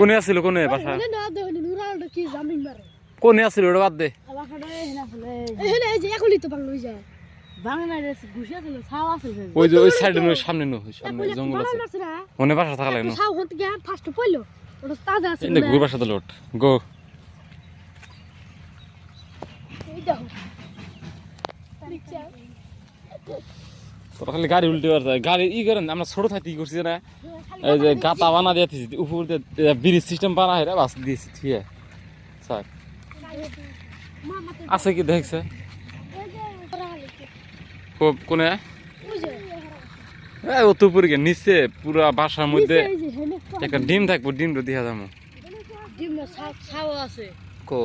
কোনে আছিল কোনে? বাসা। কোনে আছিল ওটা বাদ দে। তো। ওই যে ওই সাইডে নয় সামনে নো সামনে জঙ্গল আছে। মনে বাসা থাকা লাগে না। ঘুর বাসা লোট। গো। এই দেখো। তোরা খালি গাড়ি উল্টে পারছে গাড়ি ই করেন, আমরা ছোট থাকতে কি করছি না এই যে গাতা বানা দিয়ে দিয়েছি উপর দিয়ে ব্রিজ সিস্টেম বানা হয় বাস দিয়েছি, ঠিক আছে স্যার, আছে কি দেখছে কোনে। এই অত উপরে নিচে, পুরা বাসার মধ্যে একটা ডিম থাকব ডিমটা দিয়া যাব। কো।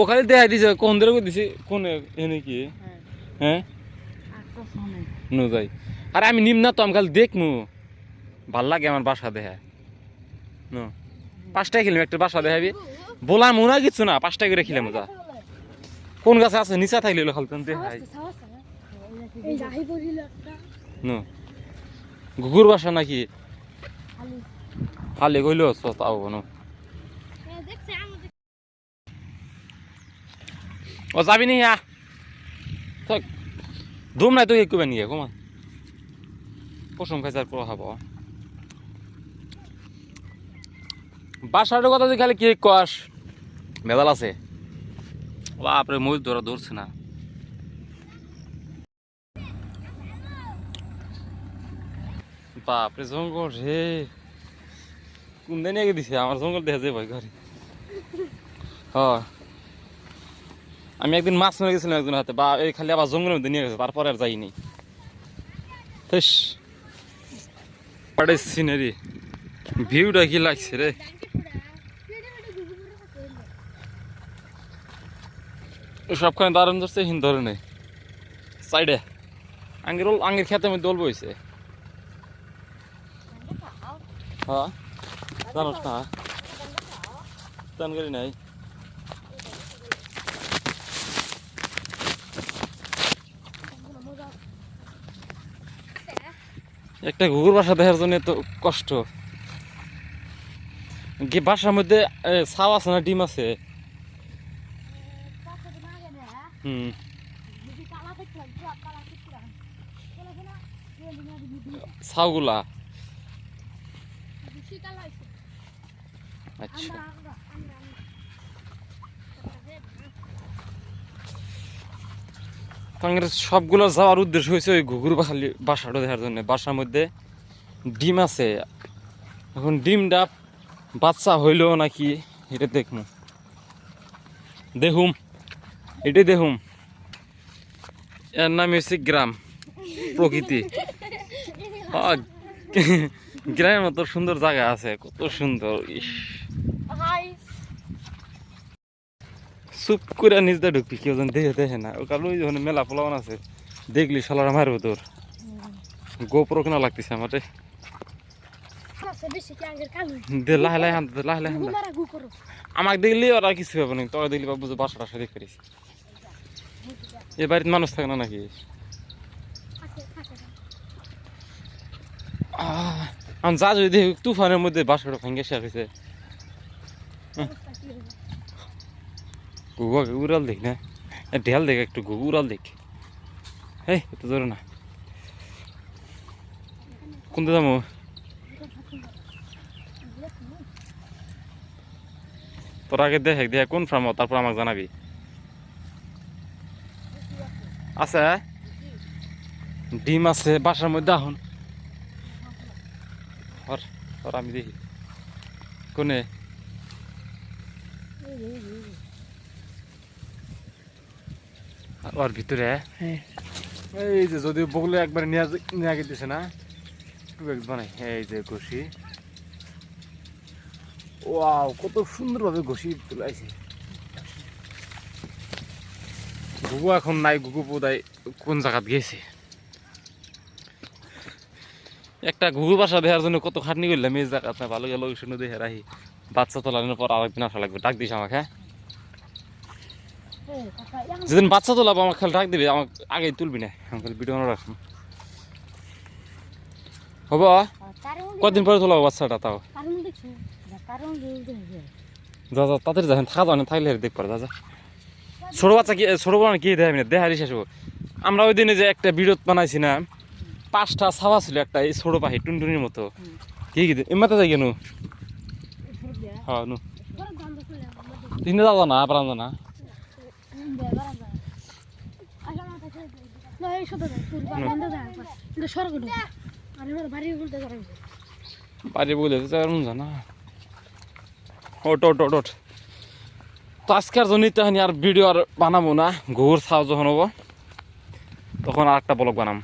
ওখানে দেখা দিছে, কোন ধরে দিছি কোনে, এনে কি হ্যাঁ? নো যাই আরে আমি নিম না তো, আমি খালি দেখমু। ভালো লাগে আমার বাসা দেখা নো। পাঁচটা খেলাম, একটা বাসা দেখাবি। মনে হয় কিছু না পাঁচটা করে খেলাম, যা। কোন গাছে আছে? নিচা থাকলে খালি তুমি দেখাই ঘুঘুর বাসা নাকি। খালি কইলো তাও নো। এ দেখছে আমাদের ও যাবি নি হ্যাঁ থাক ধুম নাই তো একটু নিয়ে কমা। পশম খাইছে আর পুরো খাব। বাসার কথা তুই খালি কি কস? মেদাল আছে? বাপরে মহিষ ধরা ধরছে না। বাপরে জঙ্গল রে। কোন দিন আগে দিছে? আমার জঙ্গল দেখা যায় ভাই ঘরে হ্যাঁ আমি একদিন মাছ মেরে গেছিলাম একদিন হাতে, বা এই খালি আবার জঙ্গলের মধ্যে নিয়ে গেছে, তারপরে আর যাইনি। সিনারি ভিউটা কি লাগছে রে? সবখানে দারুণ ধরছে হিন ধরে নেই সাইডে। আঙ্গের আঙ্গের খেতে মধ্যে অল্প হয়েছে হ্যাঁ। জানোস না। নাই। একটা ঘুঘুর বাসা দেখার জন্য তো কষ্ট। বাসার মধ্যে ছাও আছে না, ডিম আছে? হুম। আচ্ছা। তাঙ্গের সবগুলো যাওয়ার উদ্দেশ্য হয়েছে ওই ঘুঘুর বাসালি বাসাটা দেখার জন্য। বাসার মধ্যে ডিম আছে। এখন ডিমটা বাচ্চা হইল নাকি এটা দেখুন দেখুম এটাই দেখুম এর নাম হচ্ছে গ্রাম। প্রকৃতি। গ্রামের মতো সুন্দর জায়গা আছে, কত সুন্দর, ইস। চুপ করে নিজ দিয়ে ঢুকবি কেউ যেন দেখে দেখে না। ও কারণ ওই যখন মেলা পোলাওয়ান আছে দেখলি সালার মারবো তোর গোপর কেনা লাগতেছে আমার কালো? লাহে লাহে লাহে লাহে আমাকে দেখলি ওরা কিছু হবে না তোরা দেখলি বুঝো বাসা টাসা দেখে পারিস এ বাড়িতে মানুষ থাকে না নাকি? আমি যা যদি তুফানের মধ্যে বাসাটা ভেঙে শেষ হয়েছে অবস্থা কি হবে গুগা উড়াল দেখ না। ঢেল দেখ একটু গুগু উড়াল দেখ। এই এত জোরে না। কোনটা যাব? তোর আগে দেখ দেখ কোন ফার্ম তারপর আমাকে জানাবি। আছে ডিম আছে, বাসার মধ্যে আহুন। আমি দেখি। কোনে? ওর ভিতরে? হ্যাঁ। এই যে যদি বগলে একবার নিয়ে গেতেছে না? টু বানাই। এই যে ঘষি। ওয়াও কত সুন্দরভাবে ঘষি তুলাইছে গুগু এখন নাই গুগু বোধহয় কোন জায়গাত গেছে? একটা ঘুঘুর বাসা দেওয়ার জন্য কত খাটনি করলাম এই জায়গাতে ভালো গেল শুনে দেখে রাখি। বাচ্চা তোলানোর পর আরেকদিন আসা লাগবে। ডাক দিস আমাকে হ্যাঁ? যেদিন বাচ্চা তোলাবো, আমাকে খালি ডাক দিবি, আমাকে আগে তুলবি না। আমি খালি ভিডিও রাখুন হব? কদিন পরে তোলা বাচ্চাটা তাও? যাবেন থাকা যাবেন থাকলে দেখ পারে যা যা। ছোট বাচ্চা কি, ছোট বাচ্চা কি দেখাবি না, দেখারি শেষ আমরা ওই দিনে যে একটা ভিডিও বানাইছি না, পাঁচটা ছাওয়া ছিল একটা, এই ছোট পাখি, টুনটুনির মতো। কি কি এমাতে যাই কেন হ্যাঁ নু। যাও না আবার না? বাড়ি বলে জানা ওট ওট ওট ওট তো আজকের জন্য তো আর ভিডিও আর বানাবো না। ঘুর ছাও যখন হব তখন আর একটা ব্লগ বানাম।